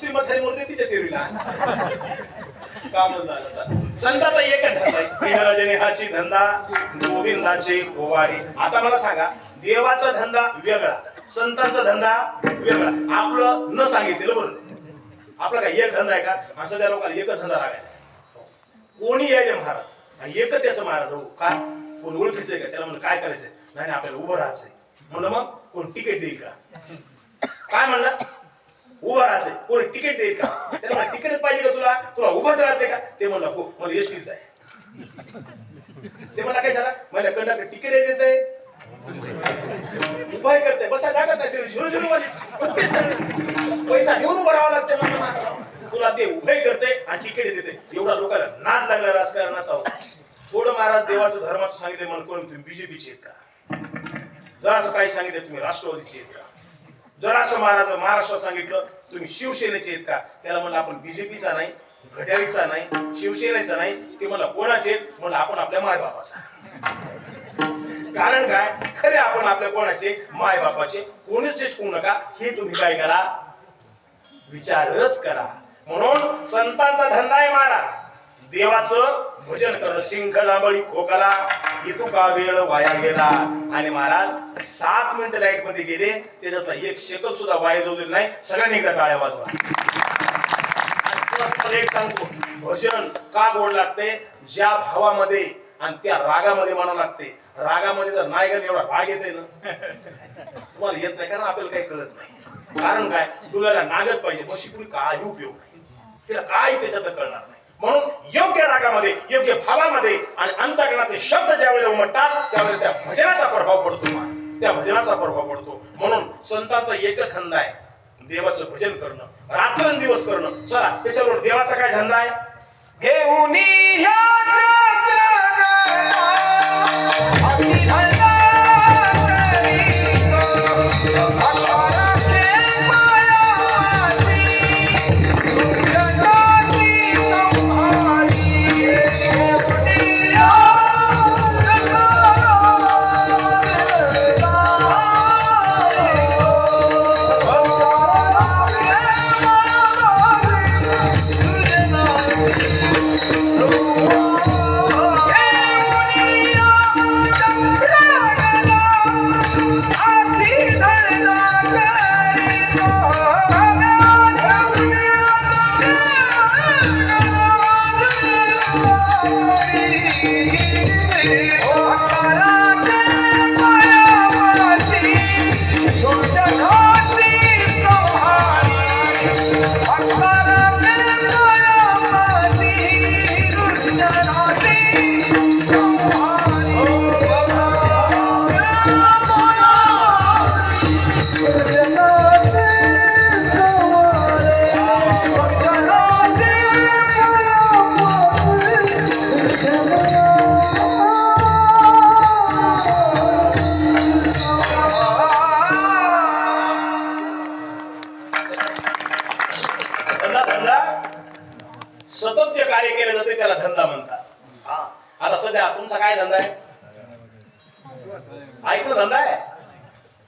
श्रीमत म्हातारी तिच्या तिरीला कामच झालं संताचा एकच धंदा हाची धंदा गोविंदाचे गोवारी आता मला सांगा देवाचा धंदा वेगळा संतांचा धंदा वेगळा. आपलं न सांगितलेलं बरं. आपला काय एक धंदा आहे का? असं त्या लोकांना एकच धंदा लागायचा. कोणी यायले महाराज? एकच त्याचं महाराज हो काय कोण ओळखीचं आहे का? त्याला म्हणलं काय करायचंय? नाही नाही, आपल्याला उभं राहायचंय. म्हणलं मग कोण तिकीट देईल का? काय म्हणलं? उभं राहायचंय कोण तिकीट देईल का? त्याला म्हणलं तिकीट पाहिजे का तुला? तुला उभं राहायचंय का? ते म्हणला हो. मला एसटीच आहे. ते म्हणला काय झाला? मला कंडक्टर तिकीट देत आहे उपाय करते बसा लागत नाही झिरो झिरो वाली. पैसा देऊन भरावा लागते मला. तुला ते उभे करते आणि तिकीट देते एवढा लोकांना नाद लागला राजकारणाचा हो. थोडं महाराज देवाचं धर्माचं सांगितलं म्हणून कोण तुम्ही बीजेपीचे आहेत का? जर असं काही सांगितलं तुम्ही राष्ट्रवादीचे आहेत का? जरासं महाराज महाराष्ट्रात सांगितलं तुम्ही शिवसेनेचे आहेत का? त्याला म्हणलं आपण बीजेपीचा नाही घड्याळीचा नाही शिवसेनेचा नाही. ते मला कोणाचे आहेत? म्हणलं आपण आपल्या मायबापाचा. कारण काय? खरे आपण आपल्या कोणाचे? मायबापाचे. कोणीच शिकवू नका. हे तुम्ही काय करा? विचारच करा. म्हणून संतांचा धंदा आहे महाराज. देवाचं भजन कर सिंख जांभळी खोकाला. इथू का वेळ वाया गेला? आणि महाराज सात मिनिट लाइटमध्ये गेले त्याच्यातला एक सेकंद सुद्धा वाया जाऊ दिला नाही. सगळ्यांनी एकदा टाळ्या वाजवा. एक सांगतो भजन का गोड लागते? ज्या भावामध्ये आणि त्या रागामध्ये म्हणावं लागते. रागामध्ये जर नाही गेलं एवढा राग येते ना? तुम्हाला येत नाही कारण आपल्याला काही कळत नाही. कारण काय? तुला नागत पाहिजे मशी शिकून काही उपयोग नाही. तिला काही त्याच्यात कळणार म्हणून योग्य रागामध्ये योग्य भावामध्ये आणि अंतकरणातले शब्द ज्यावेळेला उमटतात त्यावेळेला त्या भजनाचा प्रभाव पडतो त्या भजनाचा प्रभाव पडतो. म्हणून संतांचा एकच धंदा आहे. देवाचं भजन करणं रात्रंदिवस करणं. चला त्याच्याबरोबर देवाचा काय धंदा आहे? घेऊनी सतत जे कार्य केले जाते त्याला धंदा म्हणतात. हा. आता सध्या तुमचा काय धंदा आहे? ऐकणं धंदा आहे?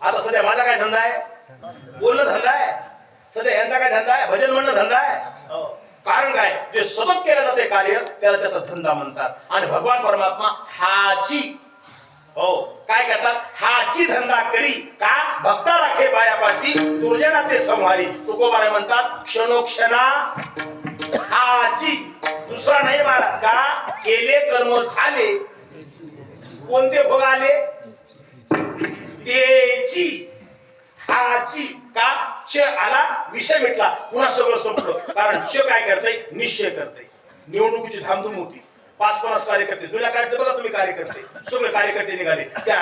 आता सध्या माझा काय धंदा आहे? बोलणं धंदा आहे. सध्या यांचा काय धंदा आहे? भजन म्हणणं धंदा आहे. हो. कारण काय? जे सतत केलं जाते कार्य त्याला त्याचा धंदा म्हणतात. आणि भगवान परमात्मा हाची हो. काय करतात? हाची धंदा करी. का? भक्ता राखे बायापाशी दुर्जना ते संहारी. तुकोबाने म्हणतात क्षणोक्षणा हाची. दुसरा नाही महाराज का? केले कर्म झाले. कोणते भोग आले? तेची. हाची. का? च आला विषय मिटला. पुन्हा सगळं संपलं. कारण च काय करतय? निश्चय करतय. निवडणुकीची धामधूम होती. पाच पन्नास कार्यकर्ते. जुन्या काळात बघा तुम्ही कार्यकर्ते. सगळे कार्यकर्ते निघाले. त्या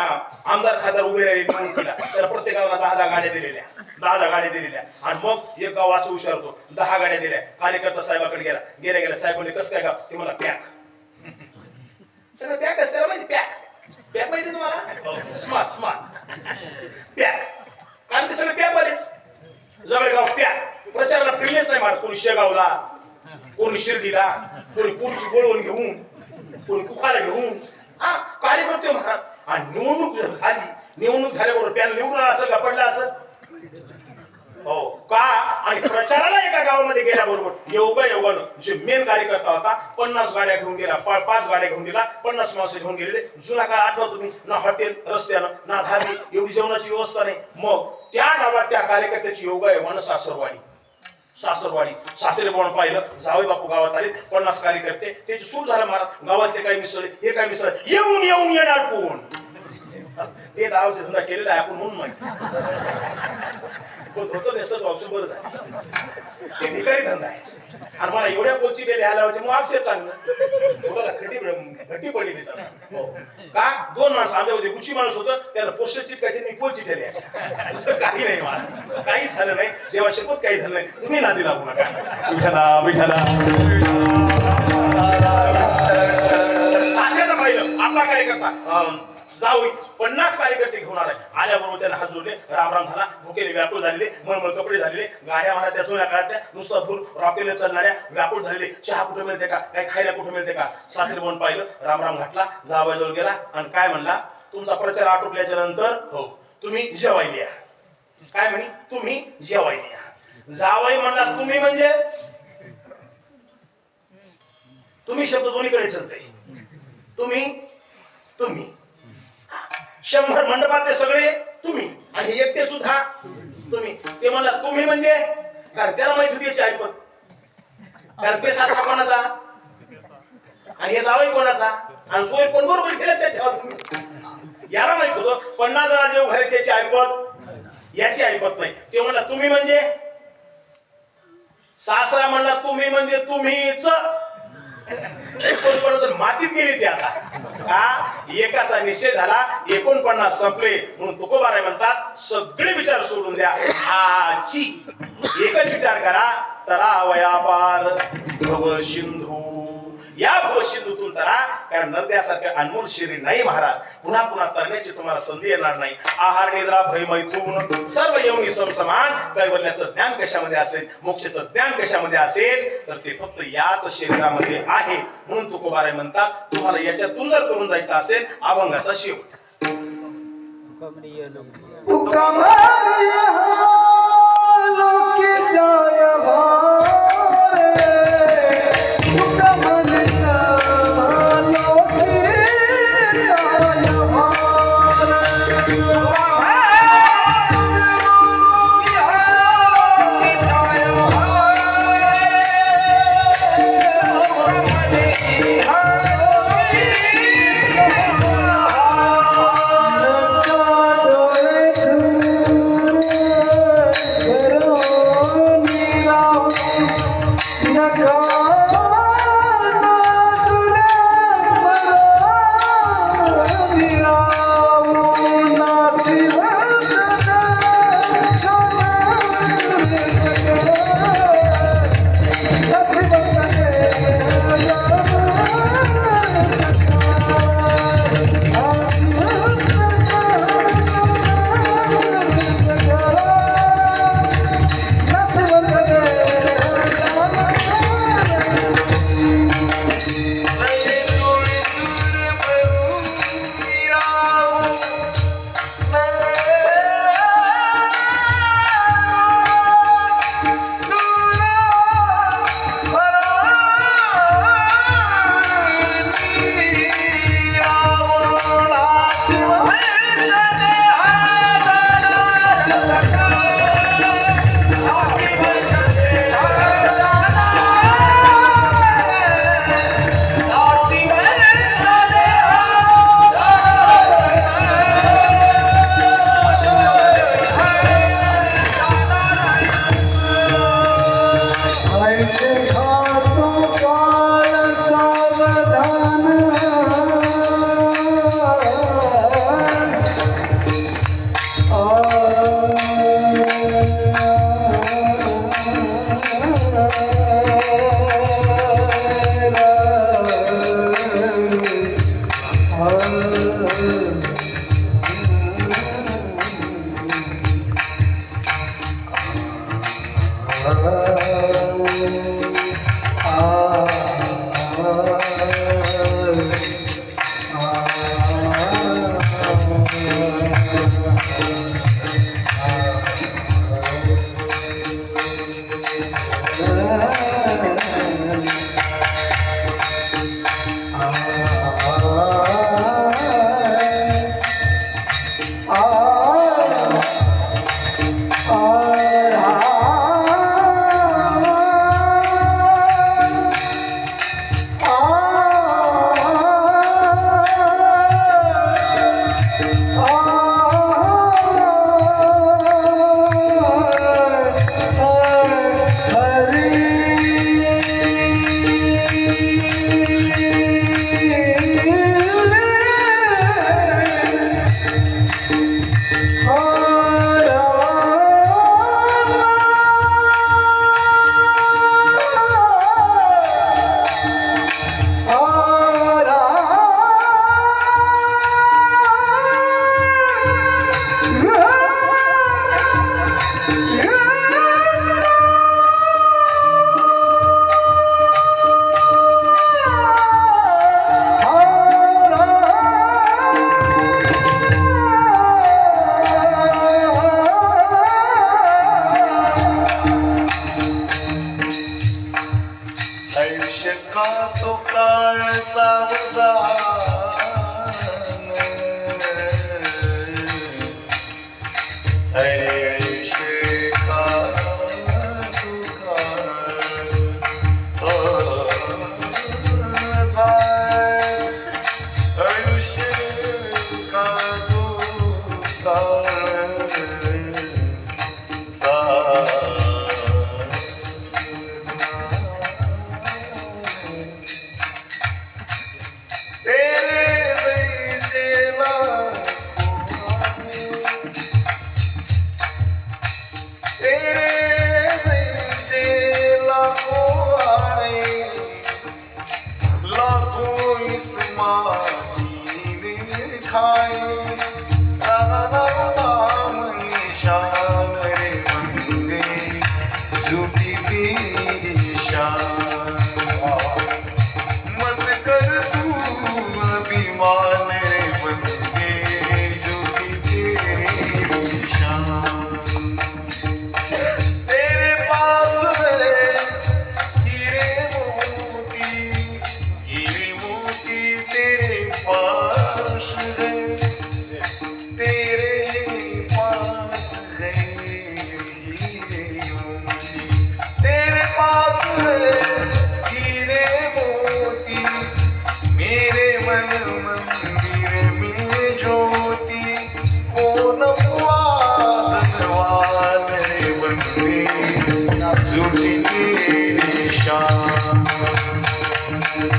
आमदार खासदार उभे राहिले प्रत्येकाला त्याला प्रत्येक गावाला दहा दहा गाड्या दिलेल्या. दहा दहा गाड्या दिलेल्या. आणि मग एक गाव असं हुशार होतो. दहा गाड्या दिल्या. कार्यकर्ता साहेबाकडे गेला. गेल्या गेल्या. साहेबांनी कसं काय गाव? ते मला पॅक. सगळं पॅक असतं माहिती? पॅक. पॅक माहिती तुम्हाला? Smart smart. पॅक. कारण ते सगळे पॅक आलेच जवळगाव पॅक. प्रचाराला फिरलेच नाही मला कोणी शेगावला कोणी शिर्डीला कोणी पुढची बोलवून घेऊन? कोणी कुकाला घेऊन? हा? कार्यकर्ते म्हणा? आणि निवडणूक जर झाली निवडणूक झाल्याबरोबर पॅन निवडून असेल का? पडला असेल? हो. का? आणि प्रचाराला एका गावामध्ये गेल्याबरोबर योगा योगानं जे मेन कार्यकर्ता होता पन्नास गाड्या घेऊन गेला पा- पाच गाड्या घेऊन गेला पन्नास माणसं घेऊन गेलेले. जुना काळ आठवत तुम्ही ना हॉटेल रस्त्यानं ना धाबी एवढी जेवणाची व्यवस्था नाही. मग त्या गावात त्या कार्यकर्त्याची योगा योगानं सासरवाडी. सासरवाडी. सासरे कोण पाहिलं जावई बापू गावात आले पन्नास कार्यकर्ते त्याचे सुरू झाला महाराज गावातले काय मिसळ हे काय मिसळ? येऊन येऊन येणार कोण? ते दाराचे धंदा केलेला आहे आपण म्हणून माहिती. पण होतं ऑप्शन बरं झालं. ते भिकारी धंदा आहे. आणि मला एवढ्या पोची ते लिहायला होते मग असे चांगलं. हो बोला खटी घटी पडली देतात हो. का? दोन माणसं आले होते उची माणूस होतं त्याला पोस्टर चिटकायचे मी पोल चिठ्ठ्या दुसरं काही नाही मला. काही झालं नाही. देवा शपथ काही झालं नाही. तुम्ही नादी लागू नका. विठाला विठाला पाहिलं आपला कार्यकर्ता. अं, जाऊ पन्नास कार्यकर्ते घेऊन आलाय. आल्याबरोबर त्याला हात जोडले राम राम झाला भुकेले व्याकुळ झालेले मळमळ कपडे झालेले गाड्या म्हणा त्या जुन्या काळातल्या नुसतं फुल रॉकेले चालणाऱ्या व्याकुळ झालेले चहा कुठे मिळते का? काय खायला कुठे मिळते का? सासरे म्हणून पाहिलं रामराम घाटला घातला जावाजवळ गेला आणि काय म्हणला? तुमचा प्रचार आटोपल्याच्या नंतर हो तुम्ही जेवायला या काय म्हणे? तुम्ही जेवायला या जावाई म्हणला तुम्ही म्हणजे? तुम्ही शब्द दोन्हीकडे चलते. तुम्ही तुम्ही. शंभर मंडपातले सगळे तुम्ही. आणि हे एकटे सुद्धा तुम्ही. ते म्हणला तुम्ही म्हणजे? कारण त्याला माहिती होती याची ऐपत. कारण ते सासरा कोणाचा? आणि हे जावई कोणाचा? आणि सोय कोण बरोबर केल्याच्या ठेवा तुम्ही. याला माहीत होतं. पन्नास जणा देव घराची याची ऐपत. याची ऐपत नाही. ते म्हणला तुम्ही म्हणजे? सासरा म्हणला तुम्ही म्हणजे तुम्हीच एकोणपन्नास मातीत गेली ती आता. का एकाचा निश्चय झाला एकोणपन्नास संपले म्हणून तुकोबाराय म्हणतात सगळे विचार सोडून द्या. आची एकच विचार करा तरा वयापार भव सिंधू. या भव सिंधूतून तरा कारण नद्यासारखे अनमोल शरीर नाही महाराज. पुन्हा पुन्हा तरण्याची तुम्हाला संधी येणार नाही. आहार निद्रा भय मैथून सर्व येऊनी समसमान कैवल्याचं ज्ञान कशामध्ये असेल? मोक्षाचं ज्ञान कशामध्ये असेल? तर ते फक्त याच शरीरामध्ये आहे. म्हणून तुकोबाराय म्हणतात तुम्हाला याच्यातून जर करून जायचं असेल अभंगाचा शेवट. तुका मारिया लोके जाय la la Ah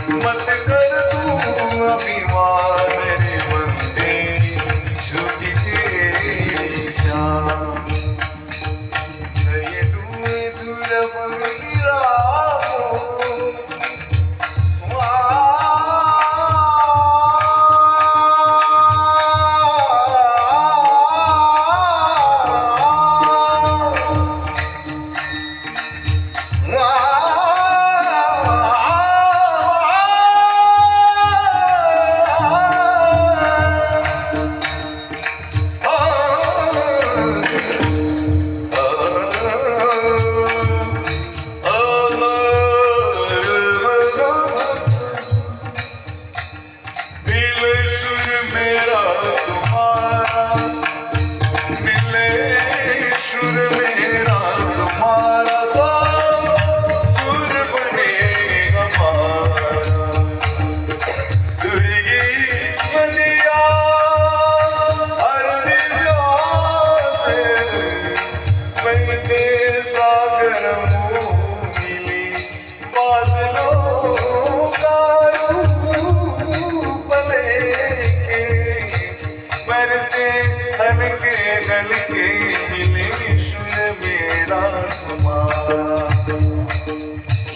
मत कर तू अभिमान रे वंदे।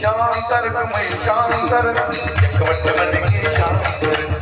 शांतर शांतर एक वटन की शांतर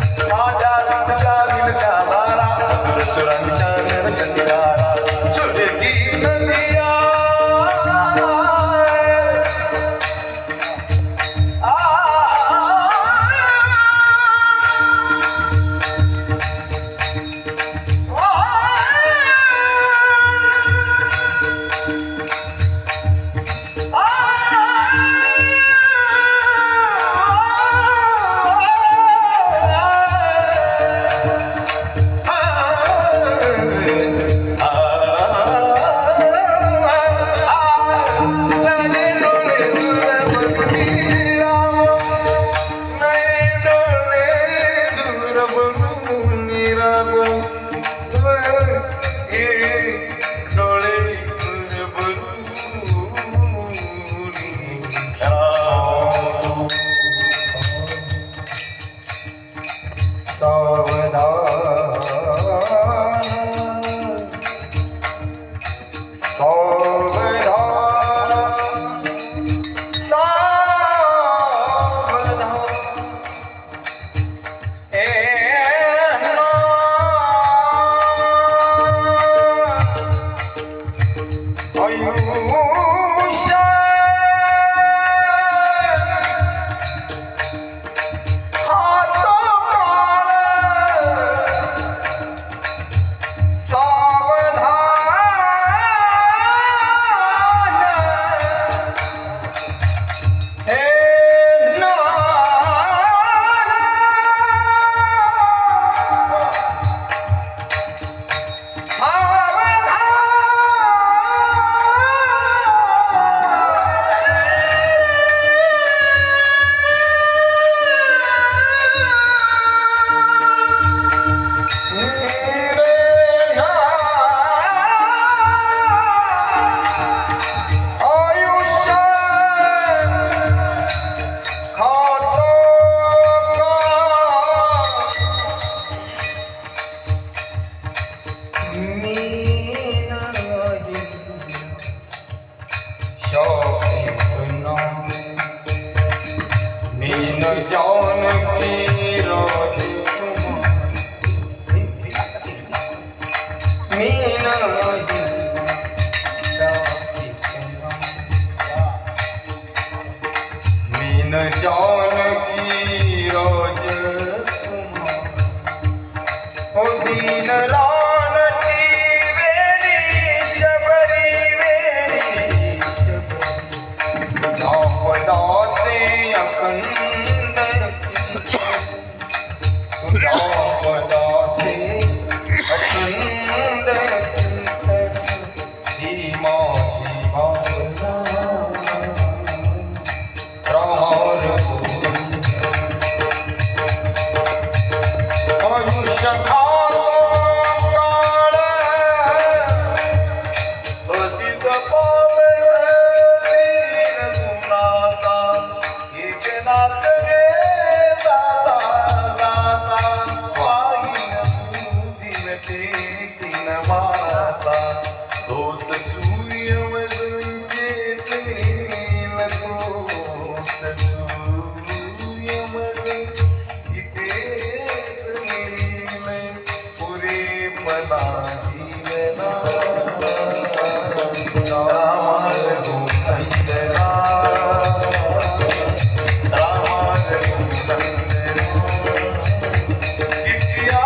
If you are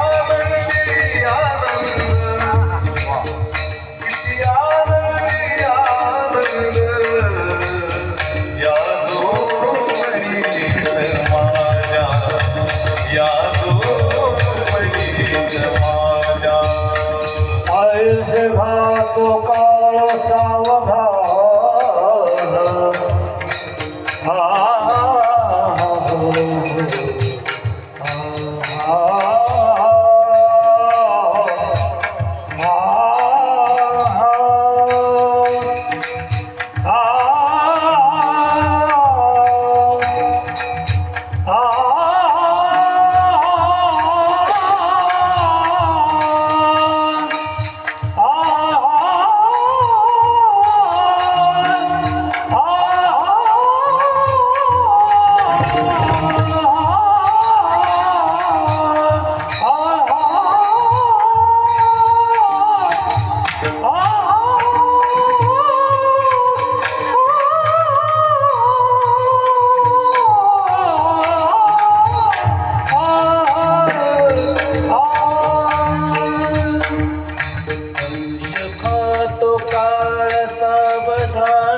सावधान